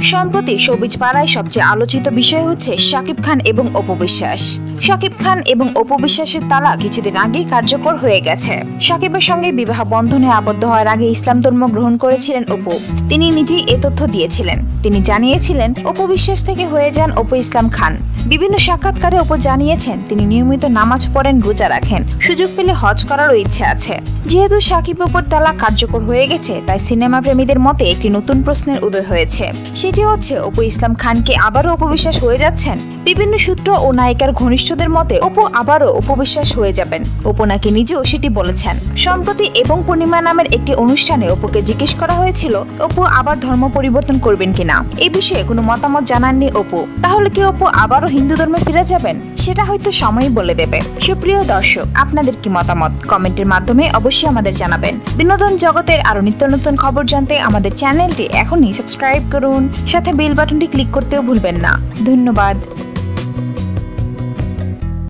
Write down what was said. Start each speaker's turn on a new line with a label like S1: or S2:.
S1: সম্প্রতি সবুজ পাড়ায় সবচেয়ে আলোচিত বিষয় হচ্ছে শাকিব খান এবং অপবিশ্বাস শাকিব খান এবং অপবিশ্বাসের তালা কিছুদিন আগে কার্যকর হয়ে গেছে। শাকিবের সঙ্গে বিবাহ বন্ধনে আবদ্ধ হওয়ার আগে ইসলাম ধর্ম গ্রহণ করেছিলেন অপু। তিনি নিজেই এ তথ্য দিয়েছিলেন। তিনি জানিয়েছিলেন অপবিশ্বাস থেকে হয়ে যান অপু ইসলাম খান। বিভিন্ন সাক্ষাৎকারে অপু জানিয়েছেন, তিনি নিয়মিত নামাজ পড়েন, রোজা রাখেন। সুযোগ পেলে হজ করারও ইচ্ছে আছে। যেহেতু সাকিব অপুর তালা কার্যকর হয়ে গেছে, তাই সিনেমা প্রেমীদের মতে একটি নতুন প্রশ্নের উদয় হয়েছে। সেটি হচ্ছে, অপু ইসলাম খানকে আবারও অপবিশ্বাস হয়ে যাচ্ছেন? বিভিন্ন সূত্র ও নায়িকার ঘনিষ্ঠদের মতে, অপু আবারও অপবিশ্বাস হয়ে যাবেন। অপু নাকি নিজেও সেটি বলেছেন। সম্প্রতি এবং পূর্ণিমা নামের একটি অনুষ্ঠানে অপুকে জিজ্ঞেস করা হয়েছিল, অপু আবার ধর্ম পরিবর্তন করবেন কিনা? এ বিষয়ে কোনো মতামত জানাননি অপু। তাহলে কি অপু আবারও হিন্দু ধর্মে ফিরে যাবেন, সেটা হয়তো সময় বলে দেবে। সুপ্রিয় দর্শক, আপনাদের কি মতামত? কমেন্টের মাধ্যমে অবশ্যই আমাদের জানাবেন। বিনোদন জগতের আরও নিত্য নতুন খবর জানতে আমাদের চ্যানেলটি এখনই সাবস্ক্রাইব করুন। সাথে বেল বাটনটি ক্লিক করতেও ভুলবেন না। ধন্যবাদ।